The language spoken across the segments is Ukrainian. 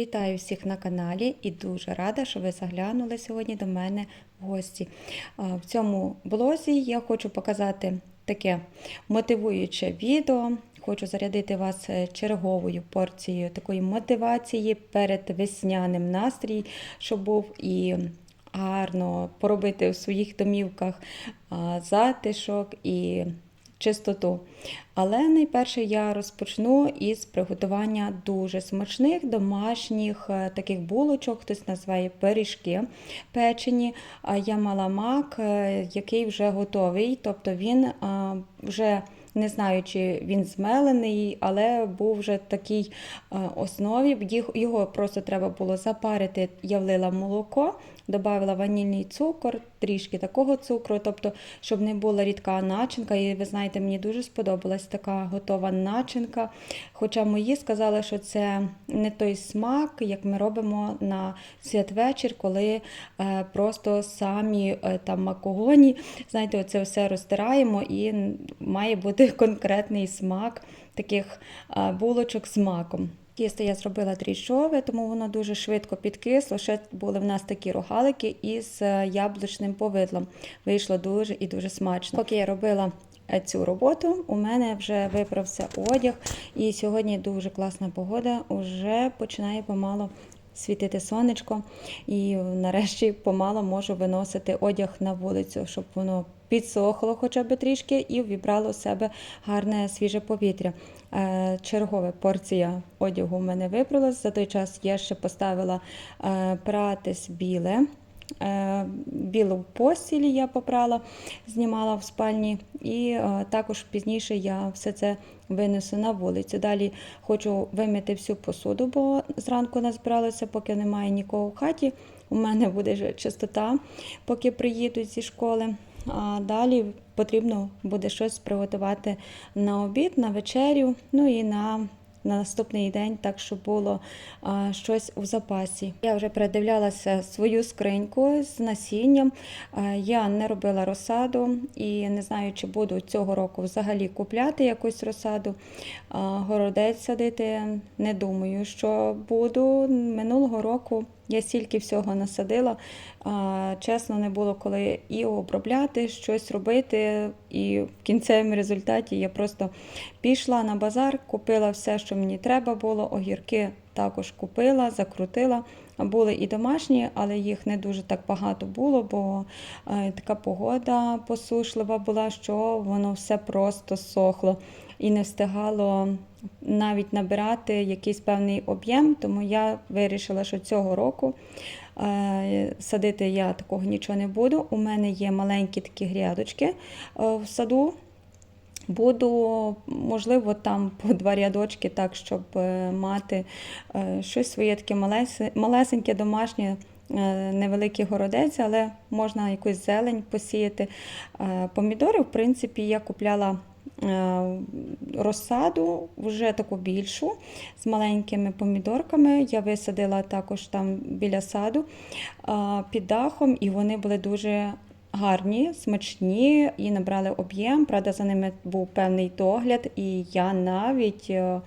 Вітаю всіх на каналі і дуже рада, що ви заглянули сьогодні до мене в гості. В цьому блозі я хочу показати таке мотивуюче відео. Хочу зарядити вас е, черговою порцією такої мотивації перед весняним настрій, щоб був і гарно поробити в своїх домівках затишок і чистоту. Але найперше я розпочну із приготування дуже смачних домашніх е, таких булочок, хтось називає пиріжки печені. Я мала мак, е, який вже готовий, тобто він е, вже. Не знаю, чи він змелений, але був вже в такій основі. Його просто треба було запарити. Я влила молоко, додала ванільний цукор, трішки такого цукру, тобто, щоб не була рідка начинка. І ви знаєте, мені дуже сподобалась така готова начинка. Хоча мої сказали, що це не той смак, як ми робимо на святвечір, коли е, просто самі е, там макогоні, знаєте, оце все розтираємо і має бути конкретний смак таких е, булочок з маком. Тісто я зробила дріжджове, тому воно дуже швидко підкисло. Ще були в нас такі рогалики із е, яблучним повидлом. Вийшло дуже і дуже смачно. Поки я робила е, цю роботу, у мене вже виправся одяг, і сьогодні дуже класна погода. Уже починає помало світити сонечко, і нарешті помало можу виносити одяг на вулицю, щоб воно підсохло хоча б трішки і вібрало в себе гарне свіже повітря. Е, Чергова порція одягу в мене вибралась. За той час я ще поставила е, пратись біле. Е, Білу постіль я попрала, знімала в спальні, і також пізніше я все це винесу на вулицю. Далі хочу вимити всю посуду, бо зранку назбиралося, поки немає нікого в хаті. У мене буде чистота, поки приїдуть зі школи. А далі потрібно буде щось приготувати на обід, на вечерю, ну і на на наступний день, так щоб було а, щось у запасі. Я вже передивлялася свою скриньку з насінням. А, я не робила розсаду і не знаю, чи буду цього року взагалі купляти якусь розсаду. А, городець садити не думаю, що буду. Минулого року я стільки всього насадила. Чесно, не було коли і обробляти, щось робити. І в кінцевому результаті я просто пішла на базар, купила все, що мені треба було. Огірки також купила, закрутила. Були і домашні, але їх не дуже так багато було, бо е, така погода посушлива була, що воно все просто сохло і не встигало навіть набирати якийсь певний об'єм. Тому я вирішила, що цього року е, садити я такого нічого не буду. У мене є маленькі такі грядочки е, в саду. Буду, можливо, там по два рядочки, так, щоб е, мати щось своє таке малесе- малесеньке, домашнє, невеликий городець, але можна якусь зелень посіяти. Помідори, в принципі, я купляла розсаду, вже таку більшу, з маленькими помідорками. Я висадила також там біля саду е, під дахом, і вони були дуже гарні, смачні і набрали об'єм. Правда, за ними був певний догляд, і я навіть е,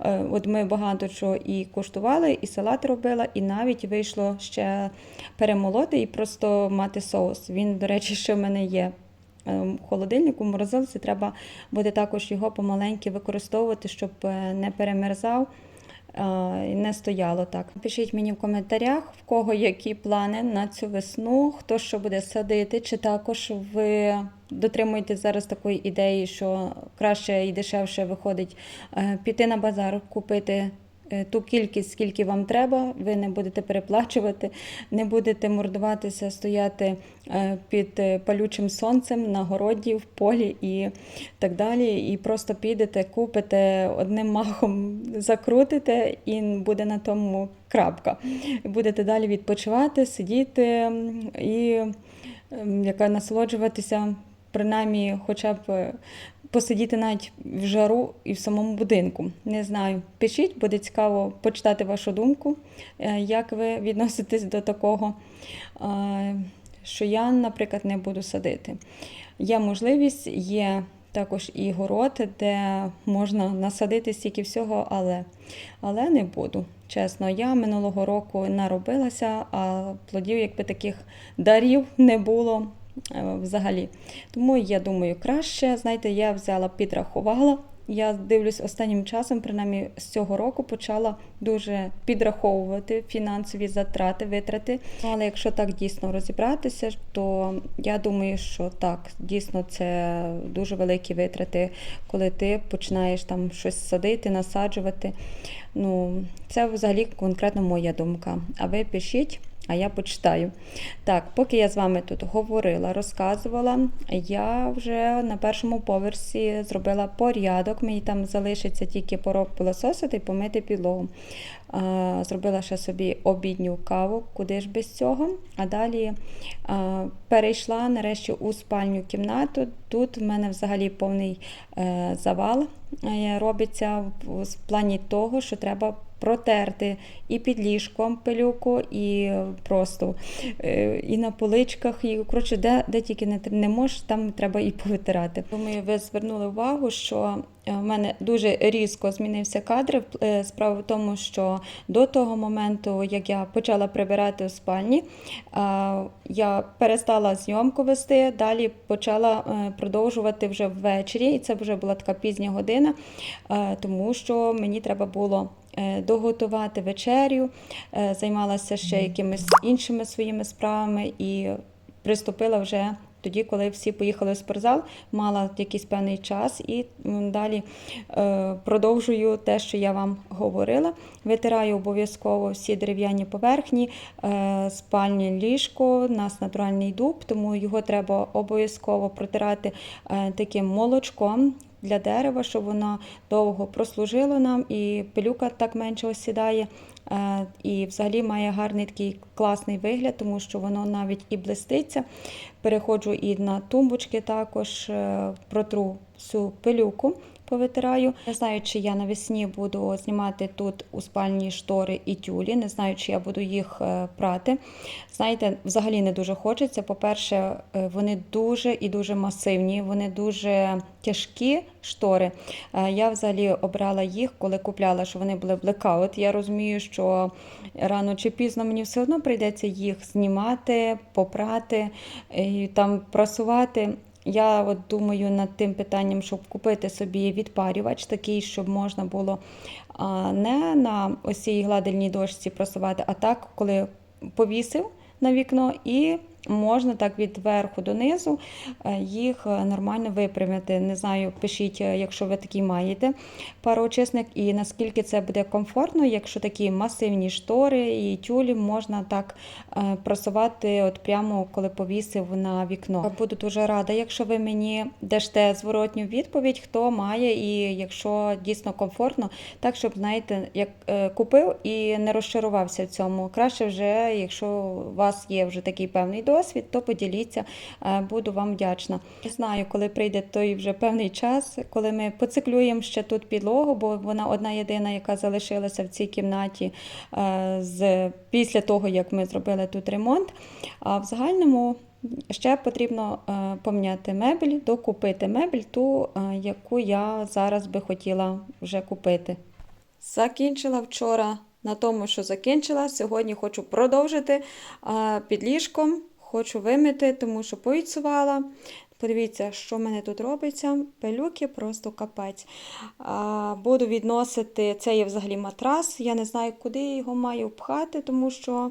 е, от ми багато чого і куштували, і салат робила, і навіть вийшло ще перемолоти і просто мати соус. Він, до речі, ще в мене є. Е, холодильнику, в морозилці треба буде також його помаленьки використовувати, щоб е, не перемерзав е, не стояло так. Пишіть мені в коментарях, в кого які плани на цю весну, хто що буде садити, чи також ви дотримуєтесь зараз такої ідеї, що краще і дешевше виходить піти на базар, купити. Е, Ту кількість, скільки вам треба, ви не будете переплачувати, не будете мордуватися, стояти е, під е, палючим сонцем на городі, в полі і так далі. І просто підете, купите одним махом, закрутите, і буде на тому крапка. Будете далі відпочивати, сидіти і яка насолоджуватися, принаймні, хоча б. Посидіти навіть в жару і в самому будинку. Не знаю. Пишіть, буде цікаво почитати вашу думку, е, як ви відноситесь до такого, е, що я, наприклад, не буду садити. Є можливість, є також і город, де можна насадити стільки всього, але, але не буду. Чесно, я минулого року наробилася, а плодів, якби таких дарів не було взагалі. Тому я думаю, краще, знаєте, я взяла, підрахувала. Я дивлюсь останнім часом, принаймні з цього року, почала дуже підраховувати фінансові затрати, витрати. Але якщо так дійсно розібратися, то я думаю, що так, дійсно це дуже великі витрати, коли ти починаєш там щось садити, насаджувати. Ну, це взагалі конкретно моя думка. А ви пишіть. А я почитаю. Так, поки я з вами тут говорила, розказувала, я вже на першому поверсі зробила порядок. Мені там залишиться тільки пилососити і помити підлогу. Зробила ще собі обідню каву, куди ж без цього. А далі перейшла нарешті у спальню кімнату. Тут в мене взагалі повний е, завал е, робиться в плані того, що треба протерти і під ліжком пилюку, і просто е, і на поличках, і коротше, де, де тільки не, не можеш, там треба і повитирати. Думаю, ви звернули увагу, що е, в мене дуже різко змінився кадр. Е, Справа в тому, що до того моменту, як я почала прибирати у спальні, я перестала зйомку вести, далі почала продовжувати вже ввечері, і це вже була така пізня година, тому що мені треба було доготувати вечерю, е, займалася ще якимись іншими своїми справами і приступила вже тоді, коли всі поїхали в спортзал, мала якийсь певний час і далі е, продовжую те, що я вам говорила. Витираю обов'язково всі дерев'яні поверхні, е, спальне ліжко, у нас натуральний дуб, тому його треба обов'язково протирати е, таким молочком для дерева, щоб воно довго прослужило нам і пилюка так менше осідає. Е, І взагалі має гарний такий класний вигляд, тому що воно навіть і блиститься. Переходжу і на тумбочки також е, протру всю пилюку. Повитираю. Не знаю, чи я навесні буду знімати тут у спальні штори і тюлі. Не знаю, чи я буду їх е, прати. Знаєте, взагалі не дуже хочеться. По-перше, е, вони дуже і дуже масивні, вони дуже тяжкі штори. Е, Я взагалі обрала їх, коли купляла, що вони були блекаут. Я розумію, що рано чи пізно мені все одно прийдеться їх знімати, попрати, там прасувати. Я от думаю над тим питанням, щоб купити собі відпарювач, такий, щоб можна було не на ось цій гладильній дошці просувати, а так, коли повісив на вікно і можна так від верху до низу е, їх е, нормально випрямити. Не знаю, пишіть, е, якщо ви такий маєте пароочисник, і наскільки це буде комфортно, якщо такі масивні штори і тюлі можна так просувати, от прямо коли повісив на вікно. Буду дуже рада, якщо ви мені дасте зворотню відповідь, хто має, і якщо дійсно комфортно, так щоб знаєте, як купив і не розчарувався в цьому. Краще вже, якщо у вас є вже такий певний досвід, то поділіться, е, буду вам вдячна. Знаю, коли прийде той вже певний час, коли ми поциклюємо ще тут підлогу, бо вона одна єдина, яка залишилася в цій кімнаті е, з після того, як ми зробили тут ремонт. А в загальному. Ще потрібно е, поміняти мебель, докупити мебель, ту, яку я зараз би хотіла вже купити. Закінчила вчора на тому, що закінчила. Сьогодні хочу продовжити під ліжком, хочу вимити, тому що повідсувала. Подивіться, що в мене тут робиться. Пилюки просто капець. Буду відносити, це є взагалі матрас. Я не знаю, куди його маю пхати, тому що,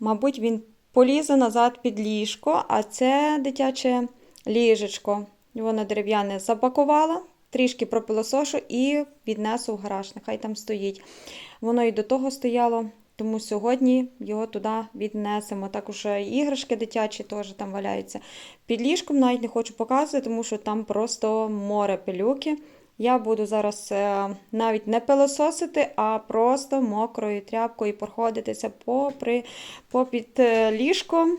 мабуть, він полізе назад під ліжко, а це дитяче ліжечко. Воно дерев'яне запакувала, трішки пропилосошу і віднесу в гараж. Нехай там стоїть. Воно і до того стояло, тому сьогодні його туди віднесемо. Також іграшки дитячі теж там валяються. Під ліжком навіть не хочу показувати, тому що там просто море пилюки. Я буду зараз е, навіть не пилососити, а просто мокрою тряпкою проходитися попри, попід е, ліжком.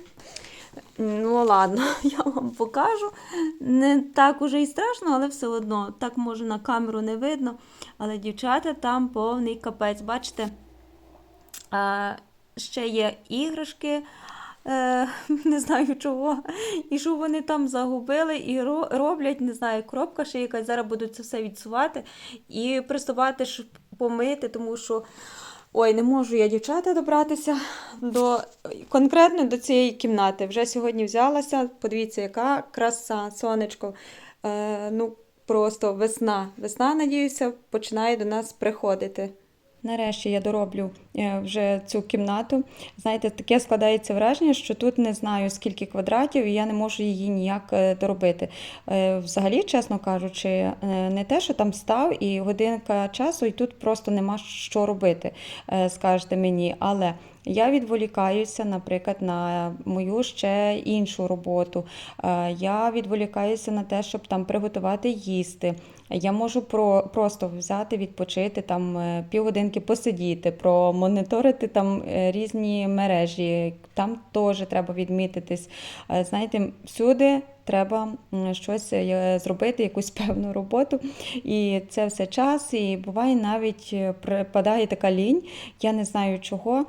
Ну, ладно, я вам покажу. Не так уже і страшно, але все одно. Так може на камеру не видно. Але дівчата там повний капець. Бачите? Ще є іграшки, Е, не знаю чого. І що вони там загубили і ро- роблять, не знаю, кропка ще якась. Зараз будуть це все відсувати і приступати, щоб помити, тому що. Ой, не можу я, дівчата, добратися до конкретно до цієї кімнати. Вже сьогодні взялася. Подивіться, яка краса, сонечко. Е, ну, просто весна. Весна, надіюся, починає до нас приходити. Нарешті я дороблю е, вже цю кімнату. Знаєте, таке складається враження, що тут не знаю скільки квадратів, і я не можу її ніяк е, доробити. Е, Взагалі, чесно кажучи, не те, що там став і годинка часу, і тут просто нема що робити, скажете мені. Але я відволікаюся, наприклад, на мою ще іншу роботу. Я відволікаюся на те, щоб там приготувати їсти. Я можу про, просто взяти, відпочити там е, півгодинки посидіти, промоніторити там е, різні мережі. Там теж треба відмітитись. Е, Знаєте, всюди треба щось зробити, якусь певну роботу. І це все час. І буває навіть припадає така лінь. Я не знаю чого.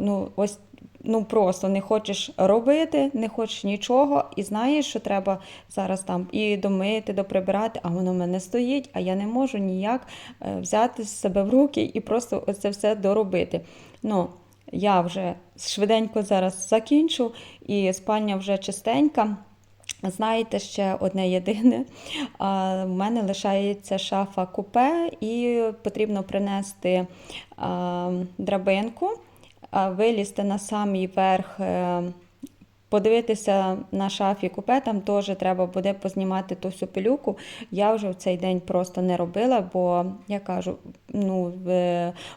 Ну, ось ну просто не хочеш робити, не хочеш нічого, і знаєш, що треба зараз там і домити, доприбирати, а воно в мене стоїть, а я не можу ніяк е, взяти себе в руки і просто це все доробити. Ну, я вже швиденько зараз закінчу, і спальня вже чистенька. Знаєте, ще одне єдине. В мене лишається шафа купе, і потрібно принести драбинку, вилізти на самий верх, е, подивитися на шафі купе, там теж треба буде познімати ту всю пилюку. Я вже в цей день просто не робила, бо я кажу, ну, в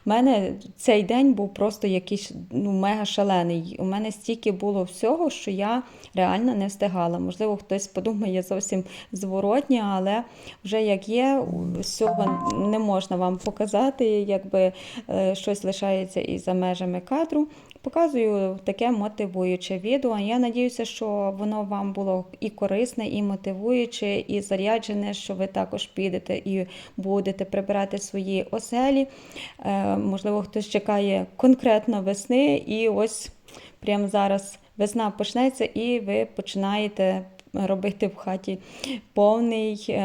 в мене цей день був просто якийсь ну, мега шалений. У мене стільки було всього, що я реально не встигала. Можливо, хтось подумає зовсім зворотнє, але вже як є, всього не можна вам показати, якби е, щось лишається і за межами кадру. Показую таке мотивуюче відео. Я надіюся, що воно вам було і корисне, і мотивуюче, і заряджене, що ви також підете і будете прибирати свої оселі. Е, Можливо, хтось чекає конкретно весни, і ось прямо зараз весна почнеться, і ви починаєте робити в хаті повний.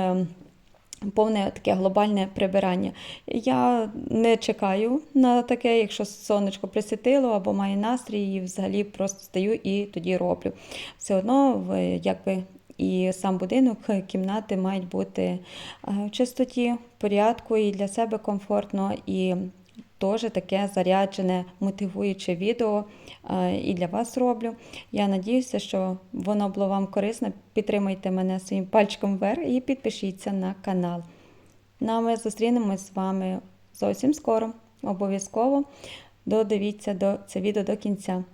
Повне таке глобальне прибирання. Я не чекаю на таке, якщо сонечко присвітило або має настрій, і взагалі просто стаю і тоді роблю. Все одно, якби і сам будинок, кімнати мають бути е, в чистоті, в порядку і для себе комфортно, і теж таке заряджене, мотивуюче відео е, і для вас роблю. Я надіюся, що воно було вам корисно. Підтримайте мене своїм пальчиком вверх і підпишіться на канал. Ну, а ми зустрінемось з вами зовсім скоро. Обов'язково додивіться до це відео до кінця.